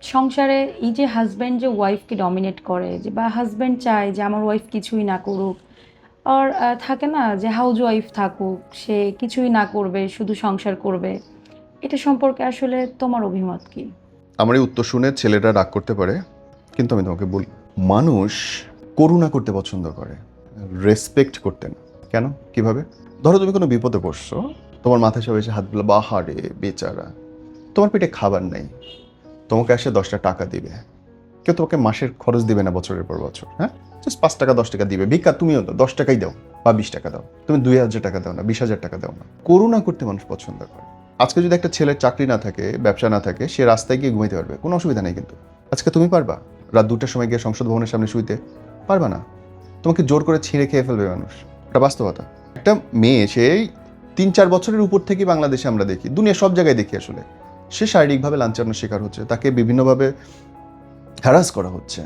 সংসারে এই যে হাজব্যান্ড যে ওয়াইফকে ডমিনেট করে, যে বা হাজব্যান্ড চায় যে আমার ওয়াইফ কিছুই না করুক, আর থাকে না যে হাউজ ওয়াইফ থাকুক, সে কিছুই না করবে, শুধু সংসার করবে, এটা সম্পর্কে আসলে তোমার অভিমত কি? আমার এই উত্তর শুনে ছেলেটা রাগ করতে পারে, কিন্তু আমি তোমাকে বলি, মানুষ করুণা করতে পছন্দ করে রেসপেক্ট করতে না। কেন? কীভাবে? ধরো তুমি কোনো বিপদে পড়ছো, তোমার মাথায় সব এসে হাত বাহারে বেচারা, তোমার পেটে খাবার নেই। তোমাকে এসে দশটা টাকা দিবে। কেউ তোমাকে মাসের খরচ দিবে না বছরের পর বছর হ্যাঁ? জাস্ট পাঁচ টাকা, দশ টাকা দিবে। ভিক্ষা তুমিও তো, দশ টাকাই দাও বা বিশ টাকা দাও। তুমি দুই হাজার টাকা দাও না, বিশ হাজার টাকা দাও না। করুণা করতে মানুষ পছন্দ করে। আজকে যদি একটা ছেলের চাকরি না থাকে, ব্যবসা না থাকে, সে রাস্তায় গিয়ে ঘুমাইতে পারবে। কোনো অসুবিধা নেই কিন্তু। আজকে তুমি পারবা? রাত দুটার সময় গিয়ে সংসদ ভবনের সামনে শুইতে পারবা না? তোমাকে জোর করে ছিঁড়ে খেয়ে ফেলবে মানুষ। এটা বাস্তবতা। একটা মেয়ে, সেই তিন চার বছরের উপর থেকে বাংলাদেশে আমরা দেখি। দুনিয়া সব জায়গায় দেখি আসলে। সে শারীরিকভাবে লাঞ্ছনার শিকার হচ্ছে, তাকে বিভিন্নভাবে হ্যারাস করা হচ্ছে।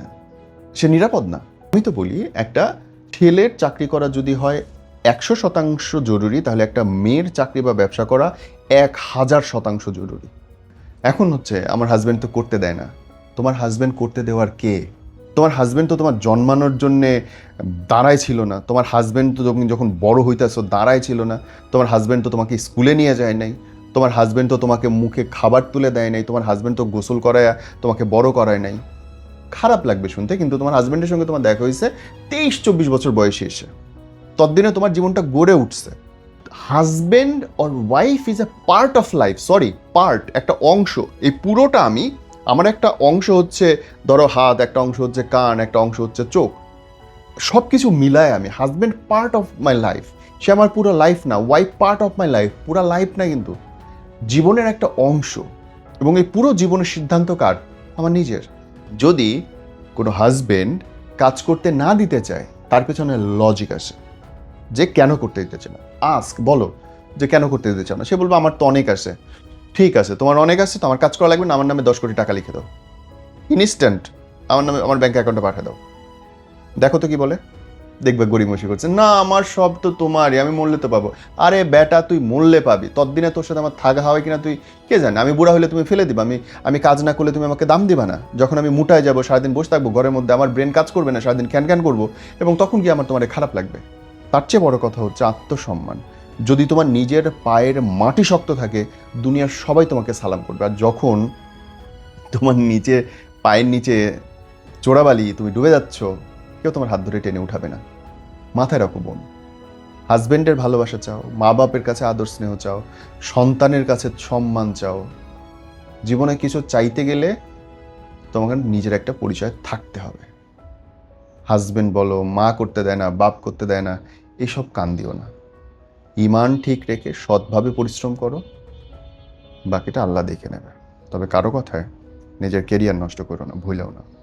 সে নিরাপদ না। আমি তো বলি, একটা ছেলের চাকরি করা যদি হয় একশো শতাংশ জরুরি, তাহলে একটা মেয়ের চাকরি বা ব্যবসা করা এক হাজার শতাংশ জরুরি। এখন হচ্ছে, আমার হাজব্যান্ড তো করতে দেয় না। তোমার হাজব্যান্ড করতে দেওয়ার কে? তোমার হাজব্যান্ড তো তোমার জন্মানোর জন্যে দাঁড়ায় ছিল না। তোমার হাজব্যান্ড তো যখন যখন বড় হইতেছো, দাঁড়ায় ছিল না। তোমার হাজব্যান্ড তো তোমাকে স্কুলে নিয়ে যায় নাই। তোমার হাজব্যান্ড তো তোমাকে মুখে খাবার তুলে দেয় নাই, তোমার হাজব্যান্ড তো গোসল করায়, তোমাকে বড় করায় নাই। খারাপ লাগবে শুনতে, কিন্তু তোমার হাজব্যান্ডের সঙ্গে তোমার দেখা হয়েছে তেইশ চব্বিশ বছর বয়সে এসে। তদ্দিনে তোমার জীবনটা গড়ে উঠছে। Husband or wife is a part of life sorry part একটা অংশ। এই পুরোটা আমি, আমার একটা অংশ হচ্ছে, ধরো হাত, একটা অংশ হচ্ছে কান, একটা অংশ হচ্ছে চোখ। সব কিছু মিলায় আমি husband part of my life সে আমার পুরো লাইফ না wife part of my life পুরো লাইফ না কিন্তু। জীবনের একটা অংশ এবং এই পুরো জীবনের সিদ্ধান্ত কার? আমার নিজের। যদি কোনো হাজবেন্ড কাজ করতে না দিতে চায়, তার পেছনে লজিক আসে যে কেন করতে দিতে চায় না? আস্ক বলো, যে কেন করতে দিতে চাও না? সে বলবে, আমার তো অনেক আছে। ঠিক আছে, তোমার অনেক আছে তো আমার কাজ করা লাগবে না, আমার নামে দশ কোটি টাকা লিখে দাও। ইনস্ট্যান্ট আমার নামে, আমার ব্যাঙ্ক অ্যাকাউন্টে পাঠিয়ে দাও। দেখো তো কি বলে? দেখবে গরিমসি করছে, না, আমার সব তো তোমারই, আমি মরলে তো পাবো। আরে বেটা, তুই মরলে পাবি, ততদিনে তোর সাথে আমার থাকা হবে কিনা তুই কে জানে? আমি বুড়া হলে তুমি ফেলে দিবা, আমি আমি কাজ না করলে তুমি আমাকে দাম দিবা না। যখন আমি মুটায় যাব, সারাদিন বসে থাকব, ঘরের মধ্যে আমার ব্রেন কাজ করবে না, সারাদিন ক্যান ক্যান করব, এবং তখন কি আমার তোমার খারাপ লাগবে? তার চেয়ে বড় কথা হচ্ছে আত্মসম্মান। যদি তোমার নিজের পায়ের মাটি শক্ত থাকে, দুনিয়ার সবাই তোমাকে সালাম করবে। আর যখন তোমার নিচে, পায়ের নিচে চোরাবালি তুমি ডুবে যাচ্ছ কেউ তোমার হাত ধরে টেনে উঠাবে না। মাথায় রাখো বোন। হাজবেন্ডের ভালোবাসা চাও মা বাপের কাছে আদর স্নেহ চাও, সন্তানের কাছে সম্মান চাও। জীবনে কিছু চাইতে গেলে তোমাকে নিজের একটা পরিচয় থাকতে হবে। হাজবেন্ড বলো, মা করতে দেয় না, বাপ করতে দেয় না, এসব কান দিও না। ইমান ঠিক রেখে সৎভাবে পরিশ্রম করো। বাকিটা আল্লাহ দেখে নেবে। তবে কারও কথায় নিজের কেরিয়ার নষ্ট করো না, ভুলেও না।